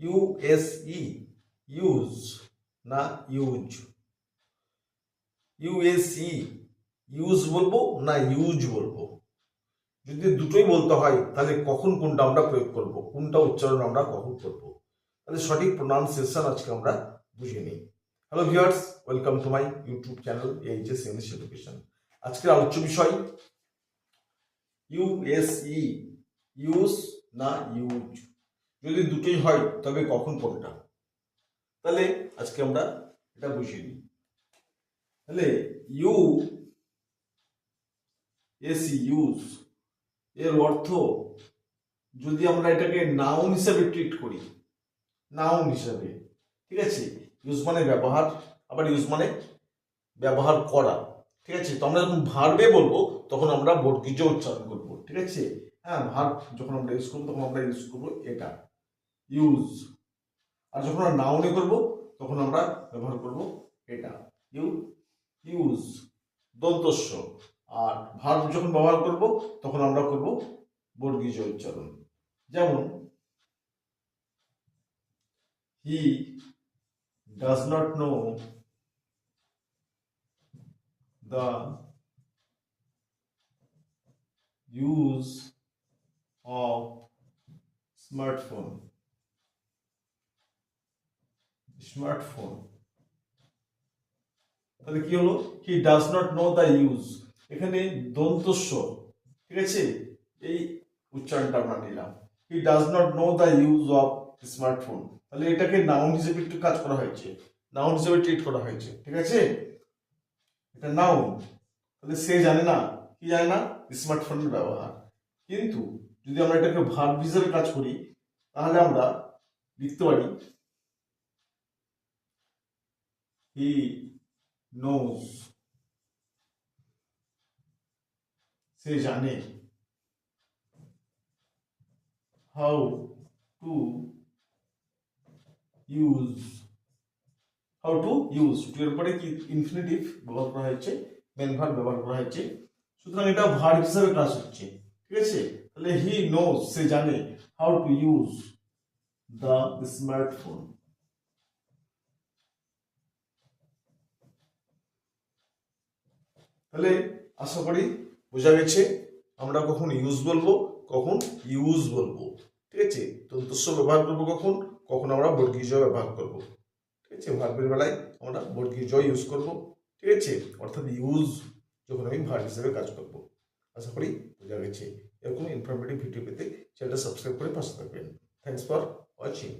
ইউএসই use না use U S E use বলব না ইউজ বলব? যদি দুটোই বলতে হয়, তাহলে কখন কোনটা আমরা প্রয়োগ করব? কোনটা উচ্চারণ আমরা কখন করব? তাহলে সঠিক প্রোনাউন্সিয়েশন আজকে আমরা বুঝে নিই। Hello viewers welcome to my YouTube channel HS English education আজকের আলোচ্য বিষয় ইউএসই ইউজ না ইউজ যদি দুটোই হয়, তবে কখন কোনটা তাহলে আজকে আমরা এটা বুঝিয়ে নিই তাহলে ইউ এস ইউজ এর অর্থ যদি আমরা এটাকে নাউন হিসাবে ট্রিট করি নাউন হিসাবে, ঠিক আছে? ইউজ মানে ব্যবহার, আবার ইউজ মানে ব্যবহার করা, ঠিক আছে? তো আমরা যখন ভার্বে বলব, তখন আমরা বর্গীজ উচ্চারণ করব, ঠিক আছে? হ্যাঁ ভার্ব যখন আমরা ইউজ করব, তখন আমরা ইউজ করব এটা। ইউজ আর যখন আমরা নাউনে করব, তখন আমরা ব্যবহার করব এটা। ইউ ইউজ দন্তস্য আর ভার্ব যখন ব্যবহার করব, তখন আমরা করব বর্গীজ উচ্চারণ। যেমন he does not know the use of smartphone. Smartphone তাহলে কি হলো? He does not know the use এখানে দন্তস্ব, ঠিক আছে? এই উচ্চারণটা আমরা নিলাম। He does not know the use of smartphone তাহলে এটাকে নাউন হিসেবে একটু কাজ করা হয়েছে। নাউন হিসেবে ট্রিট করা হয়েছে, ঠিক আছে? এটা নাউন তাহলে সে জানে না, কি জানে না? স্মার্টফোনের ব্যবহার। কিন্তু যদি আমরা এটাকে ভার্ব হিসেবে কাজ করি, তাহলে আমরা লিখতে পারি হি নোজ সে জানে how to use how to use to এর পরে কি ইনফিনিটিভ ব্যবহার করা হয়েছে? মেন ভার্ব ব্যবহার করা হয়েছে। সুতরাং এটা ভার্ব হিসাবে কাজ হচ্ছে। ঠিক আছে? তাহলে হি নোজ সে জানে। How to use the smartphone তাহলে আশা করি বোঝা গেছে, আমরা কখন ইউজ বলব, কখন ইউজ বলব, ঠিক আছে? তন্তস্ব ব্যবহার করব কখন কখন আমরা বর্গীজ ব্যবহার করব, ঠিক আছে? ভার্বের বেলায় আমরা বর্গীজ ইউজ করব, ঠিক আছে? অর্থাৎ ইউজ যখন আমি ভার্ব হিসেবে কাজ করব। আশা করি বোঝা গেছে। এরকম ইনফরমেটিভ ভিডিও পেতে চ্যানেলটা সাবস্ক্রাইব করে পাশে থাকবেন। Thanks for watching